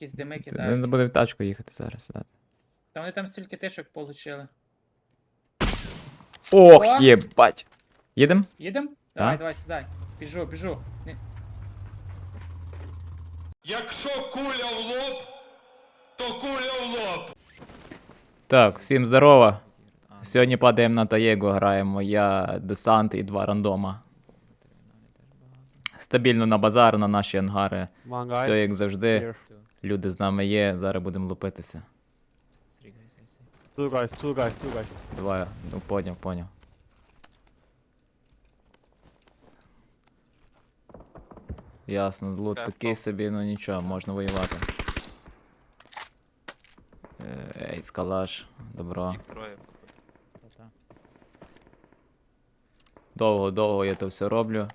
Якісь дими Не кидають. буде в тачку їхати зараз. сідати. Та вони там стільки тишок получили. Ох, О! єбать. Їдем? Їдем? Давай, давай, сідай. Біжу, біжу. Не- Якщо куля в лоб, то куля в лоб. Так, всім здорово. Сьогодні падаємо на Таєго, граємо я, десант і два рандома. Стабільно на базар, на наші ангари. Все як завжди. Here. Люди з нами є, зараз будемо лупитися. Two guys, two guys, two guys. Давай, ну поняв, поняв. Ясно, лут Так, такий собі, ну нічого, можна воювати. Е, Ей, скалаш, добро. Довго-довго я то все роблю.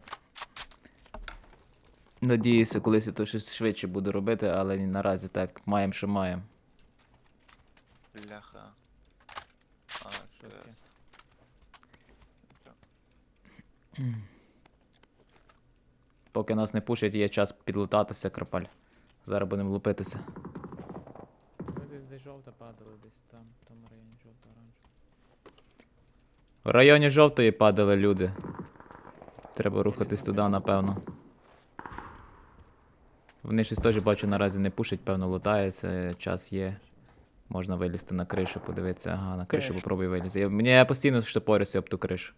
Надіюся, колись я то щось швидше буду робити, але наразі так, маємо, що маємо. Бляха. А, це... Поки нас не пушать, є час підлутатися, крапаль. Зараз будемо лупитися. Ви десь де жовта падали, десь там, в тому районі жовта оранжева. В районі жовтої падали люди. Треба рухатись туди, напевно. Вони щось теж бачу наразі не пушать, певно, лутається, час є. Можна вилізти на кришу, подивитися. Ага, на кришу попробуй вилізти. Я, мені я постійно штопорюся об ту кришу.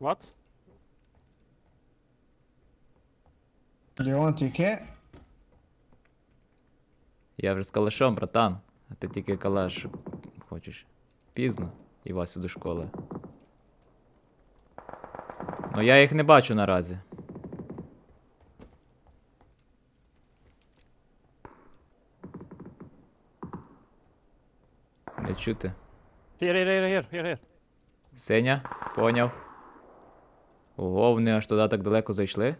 What? Do you want to? Я вже з калашом, братан. А ти тільки калаш хочеш. Пізно. І Васю до школи. Ну я їх не бачу наразі. Чути. Here, here, here, here, here, here. Сеня, поняв. Ого, вони аж туди так далеко зайшли.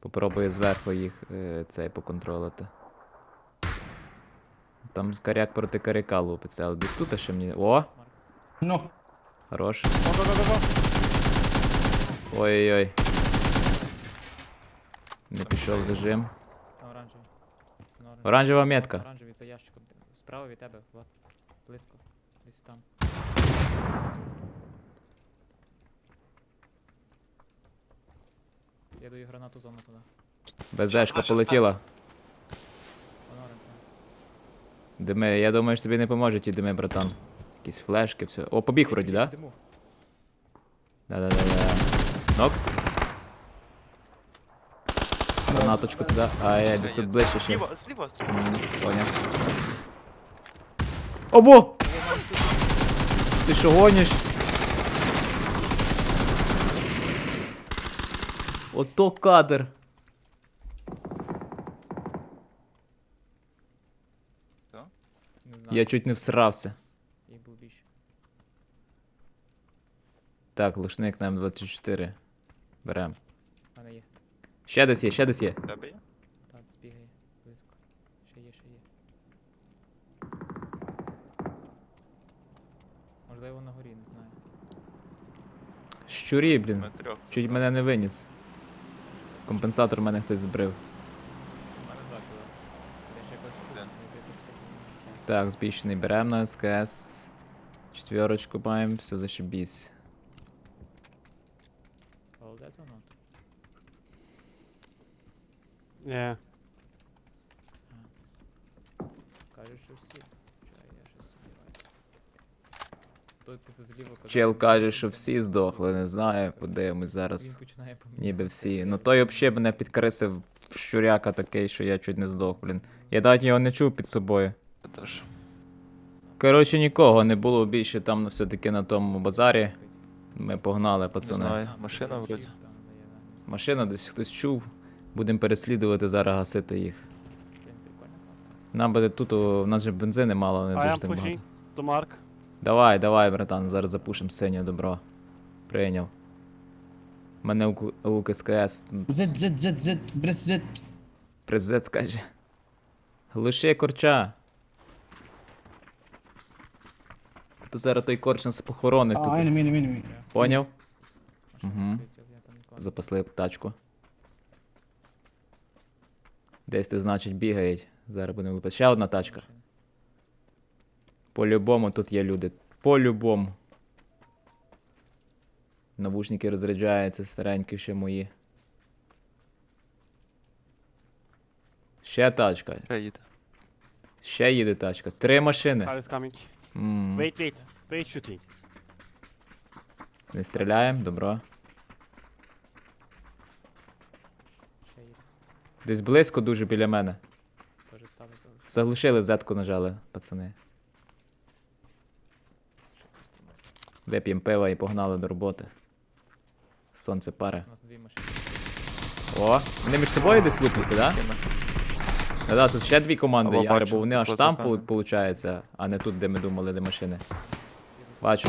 Попробую зверху їх е, цей поконтролити. Там коряк проти коряка лупиться, але десь тут ще мені. О! No. Хорош. Ой-ой-ой. Не пішов зажим. А оранжевий. На оранжевий. Оранжева метка. Оранжевий за ящиком. Справа від тебе, Влад. Близько. Десь там. Я даю гранату зону туди. Безешка полетіла. Дими, я думаю, що тобі не поможуть ті дими, братан. Якісь флешки, все. О, побіг вроді, да? Диму. Да-да-да-да. Нок. Гранаточку туди. А, я десь тут ближче ще. Зліва, зліва. М, Поняв. Ого! Ти що гониш? Ото кадр. Не знаю. Я чуть не всрався. Їх був більше. Так, лушник на М24. Берем. Ще десь є, ще десь є. Тебе є? Так, збігає. Близько. Ще є, ще є. Можливо на горі, не знаю. Щурі, блін. Ми трьох. Чуть мене не виніс. Компенсатор мене хтось збрив. У мене два кіла. Я ще якось чув, Один. мені здається, що Так, збільшений берем на СКС. Четверочку маємо, все зашибісь. Yeah. Кажеш, що всі. Чай, я щось сумніваюся. Той ти зліва казав, Чел каже, що всі здохли, не знаю, подивимось Він зараз. починає. Ніби всі. Ну той взагалі мене підкрисив щуряка такий, що я чуть не здох, блін. Я навіть його не чув під собою. Коротше, нікого не було більше там ну, все-таки на тому базарі. Ми погнали, пацани. знаю. Машина вроді. Машина десь хтось чув. Будемо переслідувати зараз гасити їх. Нам буде тут, у нас же бензини мало, не дуже так багато. to mark. Давай, давай, братан, зараз запушим синю, добро. Прийняв. Мене у, у КСКС Z, Z, Z, press Z. президент каже. Глуши корча. То зараз той корч нас похоронить Ah, тут. Поняв? Там Запасли тачку. Десь тут, значить, бігають. Зараз будемо лупити. Ще одна тачка. По-любому тут є люди. По-любому. Навушники розряджаються старенькі ще мої. Ще тачка. Ще їде. Ще їде тачка. Три машини. Car is coming. М, Wait, wait. Wait shooting. Не стріляємо, добро. Ще їх Десь близько дуже біля мене. ставить. Заглушили зетку нажали, пацани. Вип'ємо пива і погнали до роботи. Сонце паре. У нас дві машини. О, вони між собою десь лупляться, да? Да, тут ще дві команди Або бачу, бо вони аж там виходить, а не тут, де ми думали, де машини. Бачу.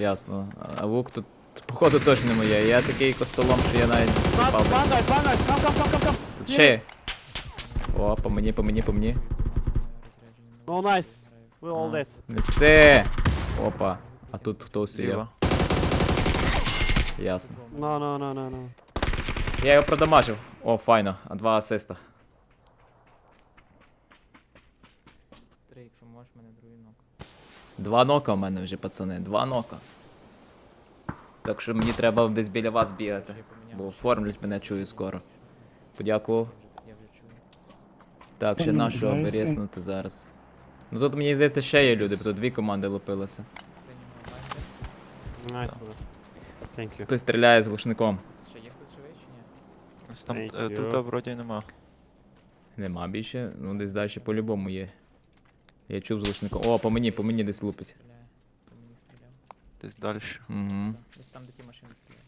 Ясно. А лук тут, походу, точно не моє. Я такий костолом, що я навіть не guy. Come, come, come, come, come. Тут ще є. О, по мені, по мені, по мені. Nice. We're all dead. Несе! Опа. А тут хтось є. Зліва. Ясно. No, no, no, no, no. Я його продамажив. О, файно. А два асиста. Три, якщо можеш, мене другий ног. Два нока в мене вже, пацани. Два нока. Так що мені треба десь біля вас бігати. Бо оформлять мене чую скоро. Подякував. Так, ще ну, нашого береснути зараз. Ну тут мені здається ще є люди, бо тут дві команди лупилися. Thank you. Хтось стріляє з глушником. Ще є хтось живий чи ні? Ось там Thank е, you. тут вроді нема. Нема більше, ну десь далі по-любому є. Я чув з глушником. О, по мені, по мені десь лупить. Стріляє. По мені стріляв. Десь далі. Угу. Десь там, де ті машини стоять.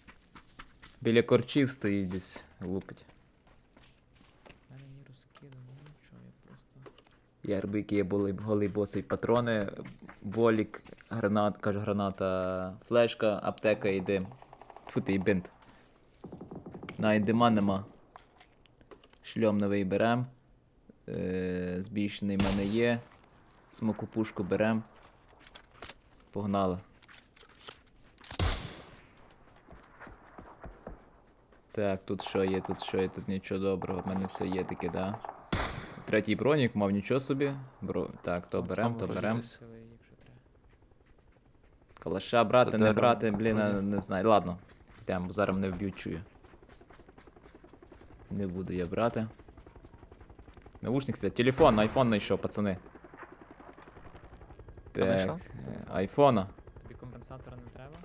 Біля корчів стоїть десь лупить. У мене ні розкиду, нічого, я просто... Ярбики є були голий босий патрони, болік, гранат, кажу, граната, флешка, аптека і дим. Тьфу ти і бинт. На і дима нема. Шльом новий берем. Е, збільшений в мене є. Смоку пушку берем. Погнали. Так, тут що є, тут що є, тут нічого доброго. В мене все є таке, да. Третій бронік мав нічого собі. Бро... Так, то берем, то берем. Калаша брати, не брати, блін, а, не знаю. Ладно. Йдемо, бо зараз мене вб'ють, чую. Не буду я брати. Навушник це. Телефон, айфон знайшов, пацани. Так, е, айфона. Тобі компенсатора не треба?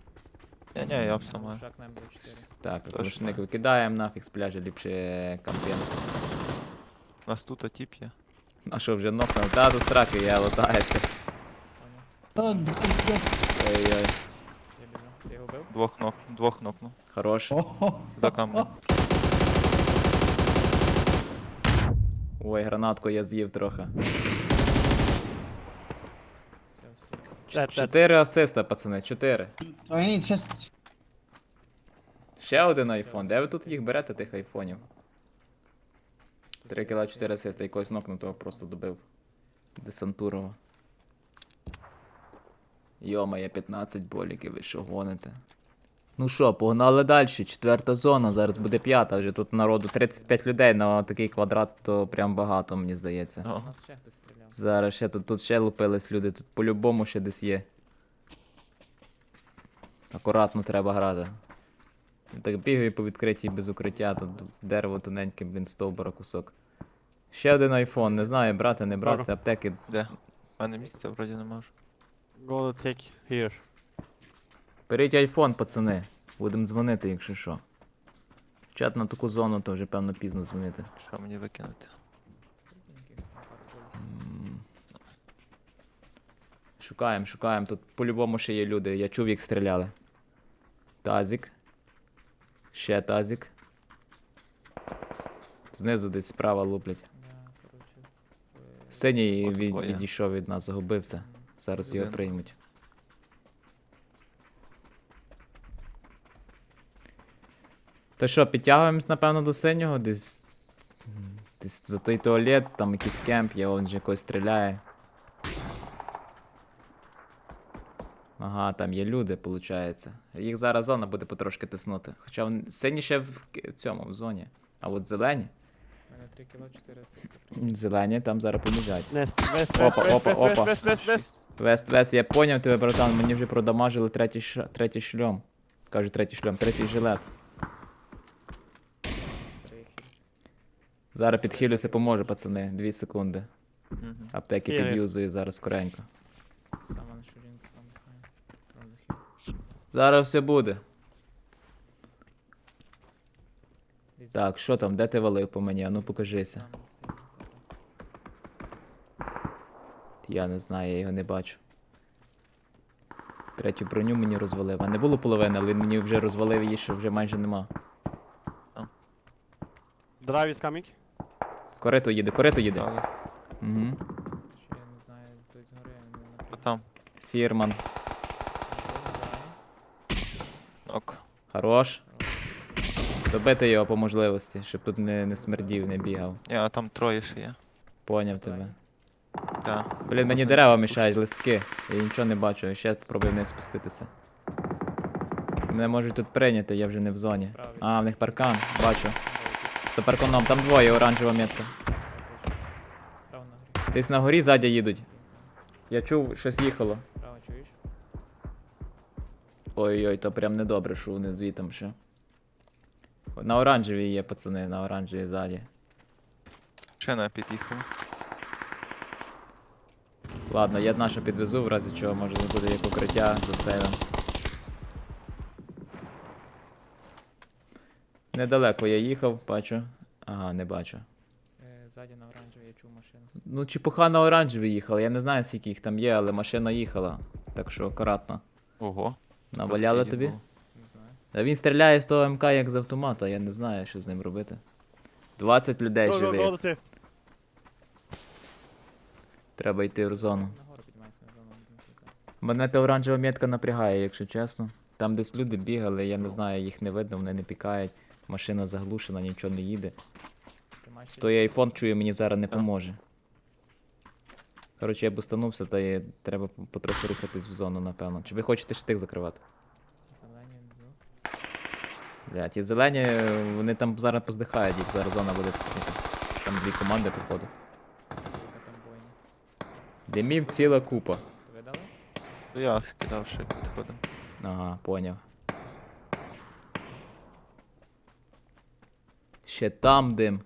Ні, ні, я все маю. Шаг на М24. Так, рушник викидаємо нафіг з пляжа, ліпше компенс. У нас тут тип є. А що, вже нокнув? Та до сраки я d- Ой-ой, Я біжу. Ти його вбив? Двох ног, двох нокну. хорош. oh, oh. За камнем. Ой, гранатку я з'їв трохи. Все, все. Dead, dead. Чотири асиста, пацани, чотири. I need. Ще один айфон. Де ви тут їх берете, тих айфонів? 3 кіла 4 асиста, якогось нокнутого просто добив. Десантурова. Йома, є 15 боліків, ви що гоните? Ну що, погнали далі. Четверта зона, зараз буде п'ята. Вже тут народу 35 людей на такий квадрат, то прям багато, мені здається. О, Зараз ще тут, тут ще лупились люди, тут по-любому ще десь є. Акуратно треба грати. Я Так бігаю по відкритій без укриття, тут дерево тоненьке, блін, стовбура кусок. Ще один айфон, не знаю, брати, не брати, Ага. аптеки. де? У мене місця вроді нема вже. Go take here. Беріть айфон, пацани. Будемо дзвонити, якщо що. Чат на таку зону, то вже певно пізно дзвонити. Що мені викинути? Шукаємо, шукаємо. Тут по-любому ще є люди. Я чув, як стріляли. Тазік. Ще тазік. Знизу десь справа луплять. Синій від, відійшов від нас, загубився. Зараз його приймуть. Та що, підтягуємось, напевно, до синього, десь. Десь за той туалет, там якийсь кемп, є, он же когось стріляє. Ага, там є люди, виходить. Їх зараз зона буде потрошки тиснути. Хоча вони сині ще в, в цьому, в зоні. А от зелені. У мене 3 кіло 4 асисти. Зелені там зараз поміжать. Nest. West, Опа, опа, опа. Вест, Вест, я поняв тебе, братан, мені вже продамажили третій, ш... третій шльом. Кажу, третій шльом, третій жилет. Зараз підхилюся, поможе, пацани. Дві секунди. Аптеки під'юзую зараз скоренько. Зараз все буде. Так, що там, де ти валив по мені? А ну покажися. Там. Я не знаю, я його не бачу. Третю броню мені розвалив. А не було половини, але він мені вже розвалив її, що вже майже нема. Drive is coming. Корито їде, корито їде. Угу. Ще я не знаю, той згори, я не А напрямую. там. Фірман. Зона далі. Ок. Хорош. Добити його по можливості, щоб тут не, не смердів, не бігав. А там троє ще є. Поняв тебе. Так. Блін, мені дерева мішають, листки. Я нічого не бачу, ще спробую вниз спуститися. Мене можуть тут прийняти, я вже не в зоні. А, в них паркан, бачу. За парканом, там двоє, оранжева метка. Справа на горі. Десь на горі ззаді їдуть. Я чув, щось їхало. Справа? Ой-ой, то прям недобре, що вони звітом ще. На оранжевій є, пацани, на оранжевій ззаді. Шина під'їхала. Ладно, я нашу підвезу, в разі чого може не буде як укриття за сейвом. Недалеко я їхав, бачу. Ага, не бачу. Е, Ззаді на оранжевій я чув машину. Ну, чепуха на оранжевій їхала. Я не знаю, скільки їх там є, але машина їхала. Так що акуратно. Ого. Наваляли тобі? Не знаю. А він стріляє з того МК як з автомата, я не знаю, що з ним робити. 20 людей Go, go, живих. go, let's see. Треба йти в зону. Нагору на. Мене та оранжева метка напрягає, якщо чесно. Там десь люди бігали, я не знаю, їх не видно, вони не пікають. Машина заглушена, нічого не їде. Той айфон чує, мені зараз не поможе. Коротше, я бустанувся, та є, треба по- потроху рухатись в зону, напевно. Чи ви хочете штик закривати? зелені внизу. Бля, ті зелені, вони там зараз поздихають, їх зараз зона буде тиснути. Там дві команди, походу. Яка там бойня. Димів ціла купа. То видали? То я скидав ще підходом. Ага, поняв. Ще там дим.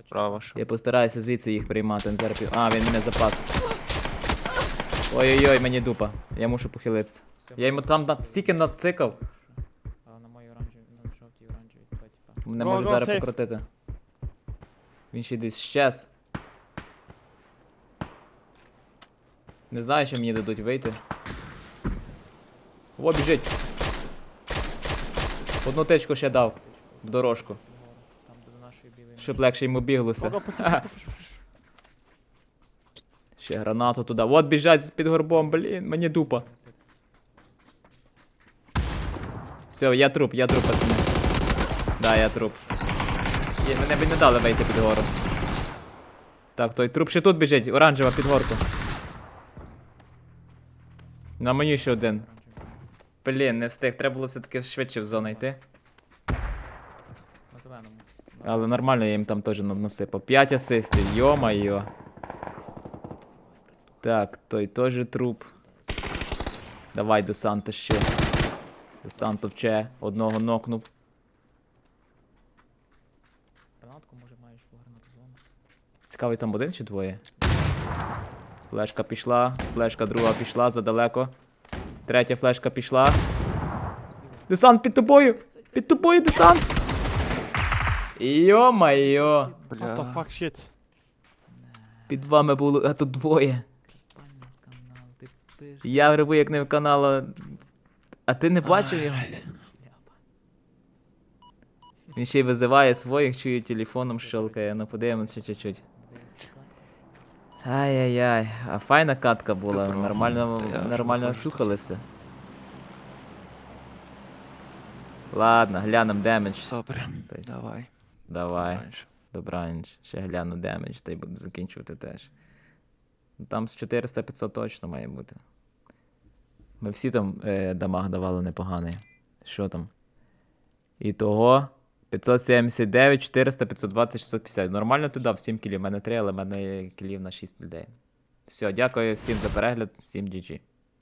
Бачу. Право ще. Я постараюся звідси їх приймати. Зараз... А, він мене запас. Ой-ой-ой, мені дупа. Я мушу похилитися. Я йому там на... стільки нацикав. А на на жовтій оранжевій, два типа. Мене Go, може go, зараз safe. покрутити. Він ще десь щас. Не знаю, що мені дадуть вийти. О, біжить. Одну тичку ще дав. В дорожку. Вгору, Там де до нашої білої Щоб легше йому біглося. Ще гранату туди. От біжать під горбом, блін, мені дупа. Все, я труп, я труп, пацани. Да, я труп. Є, мене б не дали вийти під гору. Так, той труп ще тут біжить, оранжева під горку. На мені ще один. Блін, не встиг, треба було все-таки швидше в зону йти. На зеленому. Але нормально я їм там теж насипав. 5 асистів, йо-майо. Так, той теж труп. Давай, десанта ще. Десант вче, одного нокнув. Гранатку може маєш в гранату зону. Цікавий там один чи двоє? Флешка пішла, флешка друга пішла задалеко. Третя флешка пішла. Десант під тобою! Під тобою десант! Йо-майо! What the fuck, shit. Під вами було, а тут двоє. Я грибу як не в канала. А ти не бачив його? Він ще й визиває своїх, чує телефоном щелкає, ну подивимося чуть-чуть. Ай-яй-яй, а файна катка була, Добро. нормально, я нормально бачу. вчухалися. Ладно, глянем демедж. Добре. Тобто, Давай. Давай, Раніше. добраніч. Ще гляну демедж, та й буду закінчувати теж. Ну, Там з 400-500 точно має бути. Ми всі там е, дамаг давали непоганий. Що там? І того 579, 400, 520, 650. Нормально ти дав 7 кілів. У мене 3, але в мене кілів на 6 людей. Все, дякую всім за перегляд, всім GG.